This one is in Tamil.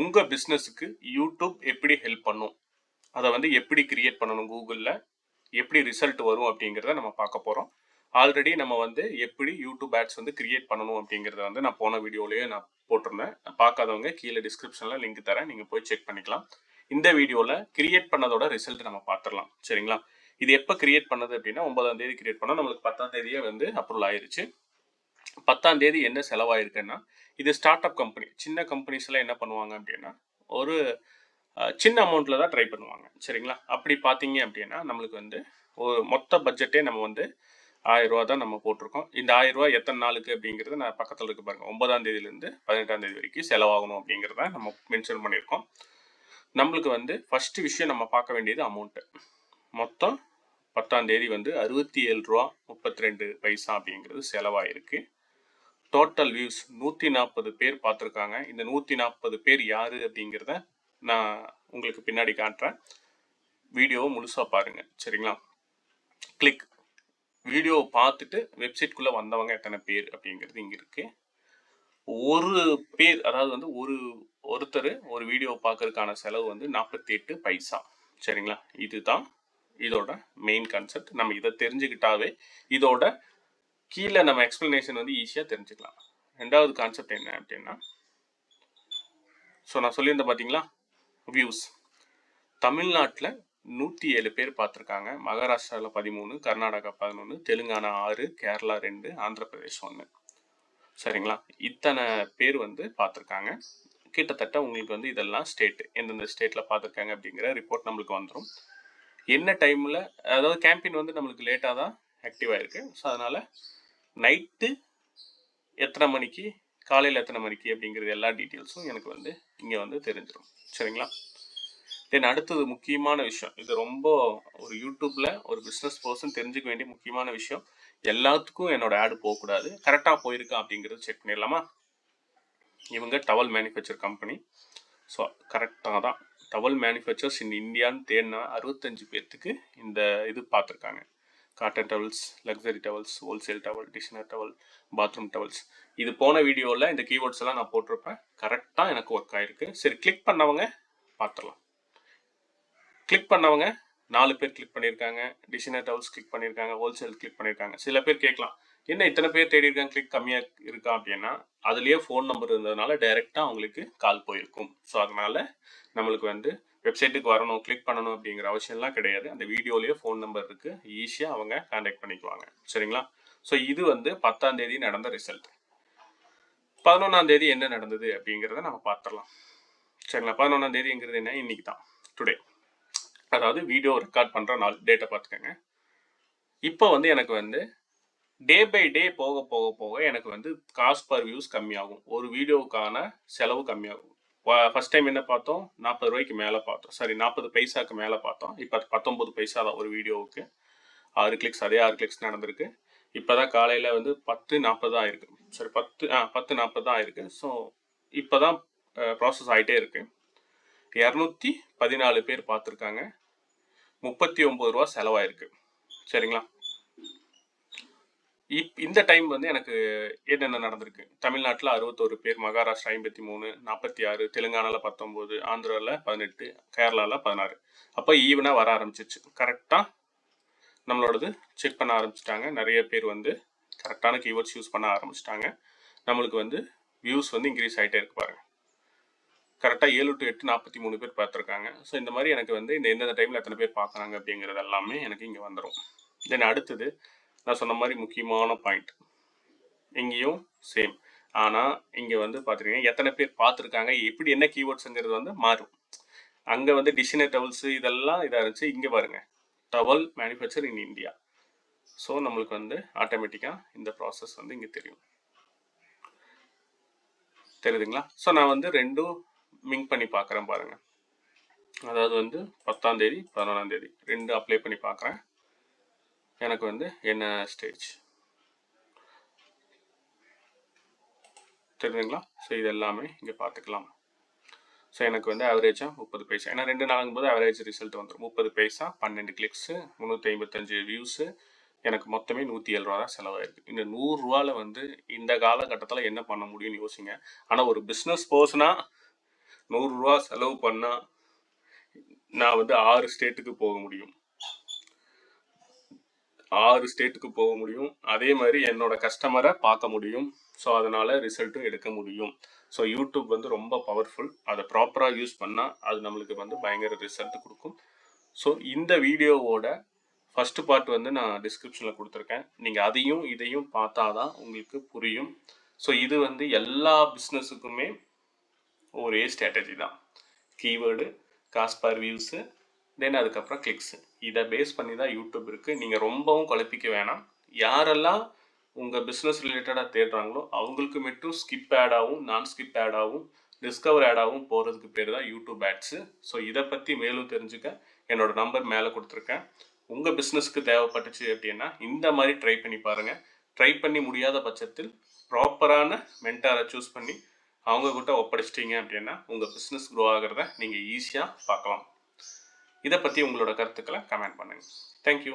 உங்கள் பிஸ்னஸுக்கு யூடியூப் எப்படி ஹெல்ப் பண்ணும்? அதை வந்து எப்படி கிரியேட் பண்ணணும் கூகுளில் எப்படி ரிசல்ட் வரும் அப்படிங்கிறத நம்ம பார்க்க போகிறோம் ஆல்ரெடி நம்ம வந்து எப்படி யூடியூப் ஆட்ஸ் வந்து கிரியேட் பண்ணணும் அப்படிங்கிறத வந்து நான் போன வீடியோலேயே நான் போட்டிருந்தேன். பார்க்காதவங்க கீழே டிஸ்கிரிப்ஷனில் லிங்க் தரேன். நீங்கள் போய் செக் பண்ணிக்கலாம். இந்த வீடியோவில் கிரியேட் பண்ணதோட ரிசல்ட் நம்ம பார்த்துடலாம். சரிங்களா? இது எப்போ கிரியேட் பண்ணது அப்படின்னா ஒன்பதாம் தேதி கிரியேட் பண்ணோம். நம்மளுக்கு பத்தாம் தேதியே வந்து அப்ரூவல் ஆயிருச்சு. பத்தாம் தேதி என்ன செலவாயிருக்குன்னா இது ஸ்டார்ட் அப் கம்பெனி சின்ன கம்பெனிஸ்லாம் என்ன பண்ணுவாங்க அப்படின்னா ஒரு சின்ன அமௌண்ட்டில் தான் ட்ரை பண்ணுவாங்க. சரிங்களா? அப்படி பார்த்தீங்க அப்படின்னா நம்மளுக்கு வந்து ஒரு மொத்த பட்ஜெட்டே நம்ம வந்து ஆயிரம் ரூபா தான் நம்ம போட்டிருக்கோம். இந்த ஆயிரம் ரூபா எத்தனை நாளுக்கு அப்படிங்கிறது நான் பக்கத்தில் இருக்கு பாருங்க. ஒன்பதாம் தேதியிலேருந்து பதினெட்டாம் தேதி வரைக்கும் செலவாகணும் அப்படிங்கிறத நம்ம மென்ஷன் பண்ணியிருக்கோம். நம்மளுக்கு வந்து ஃபர்ஸ்ட் விஷயம் நம்ம பார்க்க வேண்டியது அமௌண்ட்டு மொத்தம் பத்தாம் தேதி வந்து அறுபத்தி ஏழு ரூபா முப்பத்தி ரெண்டு பைசா அப்படிங்கிறது செலவாயிருக்கு. டோட்டல் வியூஸ் நூற்றி நாற்பது பேர் பார்த்துருக்காங்க. இந்த நூற்றி நாற்பது பேர் யார் அப்படிங்கிறத நான் உங்களுக்கு பின்னாடி காட்டுறேன். வீடியோவை முழுசாக பாருங்கள் சரிங்களா? கிளிக் வீடியோவை பார்த்துட்டு வெப்சைட்குள்ளே வந்தவங்க எத்தனை பேர் அப்படிங்கிறது இங்கே இருக்கு. ஒரு பேர் அதாவது வந்து ஒரு ஒருத்தர் ஒரு வீடியோ பார்க்கறதுக்கான செலவு வந்து நாற்பத்தி எட்டு பைசா. சரிங்களா? இதுதான் இதோட மெயின் கான்செப்ட் நம்ம இதை தெரிஞ்சுக்கிட்டாவே இதோட கீழே நம்ம எக்ஸ்பிளனேஷன் வந்து ஈஸியாக தெரிஞ்சுக்கலாம். ரெண்டாவது கான்செப்ட் என்ன அப்படின்னா ஸோ நான் சொல்லியிருந்தேன் பார்த்தீங்களா வியூஸ் தமிழ்நாட்டில் நூற்றி ஏழு பேர் பார்த்துருக்காங்க மகாராஷ்டிராவில் பதிமூணு கர்நாடகா பதினொன்று தெலுங்கானா ஆறு கேரளா ரெண்டு ஆந்திர பிரதேஷ் ஒன்று சரிங்களா? இத்தனை பேர் வந்து பார்த்துருக்காங்க கிட்டத்தட்ட உங்களுக்கு வந்து இதெல்லாம் ஸ்டேட் எந்தெந்த ஸ்டேட்டில் பார்த்துருக்காங்க அப்படிங்கிற ரிப்போர்ட் நம்மளுக்கு வந்துடும் என்ன டைமில் அதாவது கேம்பெயின் வந்து நம்மளுக்கு லேட்டாக தான் ஆக்டிவ் ஆயிருக்கு. ஸோ அதனால் நைட்டு எத்தனை மணிக்கு காலையில் எத்தனை மணிக்கு அப்படிங்கிறது எல்லா டீட்டெயில்ஸும் எனக்கு வந்து இங்கே வந்து தெரிஞ்சிடும் சரிங்களா? தென் அடுத்தது முக்கியமான விஷயம். இது ரொம்ப ஒரு யூடியூப்பில் ஒரு பிஸ்னஸ் பர்சன் தெரிஞ்சுக்க வேண்டிய முக்கியமான விஷயம். எல்லாத்துக்கும் என்னோட ஆடு போகக்கூடாது. கரெக்டாக போயிருக்கா அப்படிங்கிறது செக் பண்ணிடலாமா? இவங்க டவல் மேனுஃபேக்சர் கம்பெனி ஸோ கரெக்டாக தான். டவல் மேனுஃபேக்சர்ஸ் இன் இந்தியான்னு தேடினா அறுபத்தஞ்சு பேர்த்துக்கு இந்த இது பார்த்துருக்காங்க. Cotton towels luxury towels wholesale towel designer towel bathroom towels இது போன வீடியோவில் இந்த கீவேர்ட்ஸ் எல்லாம் நான் போட்டிருப்பேன். கரெக்டாக எனக்கு ஒர்க் ஆயிருக்கு. சரி கிளிக் பண்ணவங்க பார்த்துடலாம். கிளிக் பண்ணவங்க நாலு பேர் கிளிக் பண்ணியிருக்காங்க. டிஷனர் டவல்ஸ் கிளிக் பண்ணியிருக்காங்க. ஹோல்சேல் கிளிக் பண்ணியிருக்காங்க. சில பேர் கேட்கலாம் என்ன இத்தனை பேர் தேடி இருக்காங்க? கிளிக் கம்மியாக இருக்கா? அப்படின்னா அதுலேயே ஃபோன் நம்பர் இருந்ததுனால டைரெக்டாக அவங்களுக்கு கால் போயிருக்கும். ஸோ அதனால நம்மளுக்கு வந்து வெப்சைட்டுக்கு வரணும் கிளிக் பண்ணணும் அப்படிங்கிற அவசியம்லாம் கிடையாது. அந்த வீடியோலேயே ஃபோன் நம்பர் இருக்குது ஈஸியாக அவங்க கான்டாக்ட் பண்ணிக்குவாங்க. சரிங்களா? ஸோ இது வந்து பத்தாம் தேதி நடந்த ரிசல்ட் பதினொன்றாம் தேதி என்ன நடந்தது அப்படிங்கிறத நம்ம பார்த்துடலாம். சரிங்களா? பதினொன்றாம் தேதிங்கிறது என்ன? இன்னைக்கு தான். டுடே அதாவது வீடியோ ரெக்கார்ட் பண்ணுற நாள். டேட்டை பார்த்துக்கோங்க. இப்போ வந்து எனக்கு வந்து டே பை டே போக போக போக எனக்கு வந்து காஸ்ட் பர் வியூஸ் கம்மியாகும். ஒரு வீடியோவுக்கான செலவு கம்மியாகும். ஃபர்ஸ்ட் டைம் என்ன பார்த்தோம்? நாற்பது ரூபாய்க்கு மேலே பார்த்தோம். சாரி நாற்பது பைசாக்கு மேலே பார்த்தோம். இப்போ பத்தொம்பது பைசா தான் ஒரு வீடியோவுக்கு ஆறு கிளிக்ஸ் அதே ஆறு கிளிக்ஸ் நடந்திருக்கு. இப்போ தான் காலையில் வந்து பத்து நாற்பது தான் ஆயிருக்கு. சரி பத்து ஆ பத்து நாற்பது தான் ஆயிருக்கு. ஸோ இப்போ தான் ப்ராசஸ் ஆகிட்டே இருக்கு. இரநூத்தி பதினாலு பேர் பார்த்துருக்காங்க. முப்பத்தி ஒம்பது ரூபா செலவாயிருக்கு. சரிங்களா? இப் இந்த டைம் வந்து எனக்கு என்னென்ன நடந்திருக்கு? தமிழ்நாட்டில் அறுபத்தோரு பேர் மகாராஷ்டிரா ஐம்பத்தி மூணு நாற்பத்தி ஆறு தெலுங்கானாவில் பத்தொம்போது ஆந்திராவில் பதினெட்டு கேரளாவில் பதினாறு. அப்போ ஈவனாக வர ஆரம்பிச்சிச்சு கரெக்டாக நம்மளோடது செக் பண்ண ஆரம்பிச்சிட்டாங்க. நிறைய பேர் வந்து கரெக்டான கீவேர்ட்ஸ் யூஸ் பண்ண ஆரம்பிச்சிட்டாங்க. நம்மளுக்கு வந்து வியூஸ் வந்து இன்க்ரீஸ் ஆகிட்டே இருக்கு பாருங்க. கரெக்டாக ஏழு டு எட்டு நாற்பத்தி மூணு பேர் பார்த்துருக்காங்க. ஸோ இந்த மாதிரி எனக்கு வந்து இந்த எந்தெந்த டைமில் எத்தனை பேர் பார்க்குறாங்க அப்படிங்கிறது எல்லாமே எனக்கு இங்கே வந்துடும் தென் அடுத்தது நான் சொன்ன மாதிரி முக்கியமான பாயிண்ட் இங்கேயும் சேம் ஆனால் இங்கே வந்து பார்த்துருக்கீங்க எத்தனை பேர் பார்த்துருக்காங்க எப்படி என்ன கீவேர்ட்ஸுங்கிறது வந்து மாறும். அங்கே வந்து டிஷினர் டவல்ஸு இதெல்லாம் இதாக இருந்துச்சு இங்கே பாருங்கள் towel manufacture in India so நம்மளுக்கு வந்து ஆட்டோமேட்டிக்காக இந்த ப்ராசஸ் வந்து இங்கே தெரியும். தெரியுதுங்களா? ஸோ நான் வந்து ரெண்டும் மிங்க் பண்ணி பார்க்குறேன் பாருங்க. அதாவது வந்து பத்தாம் தேதி பதினொன்றாம் தேதி ரெண்டு அப்ளை பண்ணி பார்க்குறேன் எனக்கு வந்து என்ன ஸ்டேஜ் தெரிஞ்சுங்களா? ஸோ இது எல்லாமே இங்கே பார்த்துக்கலாம் ஸோ எனக்கு வந்து ஆவரேஜாக முப்பது பைசா ஏன்னா ரெண்டு நாளுங்கும் போது ஆவரேஜ் ரிசல்ட் வந்துடும் முப்பது பைசா பன்னெண்டு கிளிக்ஸு முந்நூற்றி ஐம்பத்தஞ்சு வியூஸு எனக்கு மொத்தமே நூற்றி ஏழு ரூபா தான் செலவாயிருக்கு. இந்த நூறுரூவாவில் வந்து இந்த காலகட்டத்தில் என்ன பண்ண முடியும்னு யோசிங்க. ஆனால் ஒரு பிஸ்னஸ் பர்சனாக நூறுரூவா செலவு பண்ணால் நான் வந்து ஆறு ஸ்டேட்டுக்கு போக முடியும். ஆறு ஸ்டேட்டுக்கு போக முடியும். அதே மாதிரி என்னோட கஸ்டமரை பார்க்க முடியும். ஸோ அதனால் ரிசல்ட்டும் எடுக்க முடியும். ஸோ யூடியூப் வந்து ரொம்ப பவர்ஃபுல் அதை ப்ராப்பராக யூஸ் பண்ணால் அது நம்மளுக்கு வந்து பயங்கர ரிசல்ட் கொடுக்கும். ஸோ இந்த வீடியோவோட ஃபஸ்ட்டு பார்ட் வந்து நான் டிஸ்கிரிப்ஷனில் கொடுத்துருக்கேன். நீங்கள் அதையும் இதையும் பார்த்தா தான் உங்களுக்கு புரியும். ஸோ இது வந்து எல்லா பிஸ்னஸுக்குமே ஒரே ஸ்ட்ராட்டஜி தான். கீவேர்டு காசு வியூஸு தென் அதுக்கப்புறம் கிளிக்ஸு இதை பேஸ் பண்ணி தான் யூடியூப் இருக்குது நீங்கள் ரொம்பவும் குழப்பிக்க வேணாம். யாரெல்லாம் உங்கள் பிஸ்னஸ் ரிலேட்டடாக தேடுறாங்களோ அவங்களுக்கு மட்டும் ஸ்கிப் ஆடாகவும் நான் ஸ்கிப் ஆடாகவும் டிஸ்கவர் ஆடாகவும் போகிறதுக்கு பேர் தான் யூடியூப் ஆட்ஸு ஸோ இதை பற்றி மேலும் தெரிஞ்சுக்க என்னோட நம்பர் மேலே கொடுத்துருக்கேன். உங்கள் பிஸ்னஸ்க்கு தேவைப்பட்டுச்சு அப்படின்னா இந்த மாதிரி ட்ரை பண்ணி பாருங்கள் ட்ரை பண்ணி முடியாத பட்சத்தில் ப்ராப்பரான மென்டாரை சூஸ் பண்ணி அவங்கக்கிட்ட ஒப்படைச்சிட்டிங்க அப்படின்னா உங்கள் பிஸ்னஸ் க்ரோ ஆகிறத நீங்கள் ஈஸியாக பார்க்கலாம். இதை பற்றி உங்களோட கருத்துக்களை கமெண்ட் பண்ணுங்கள் தேங்க்யூ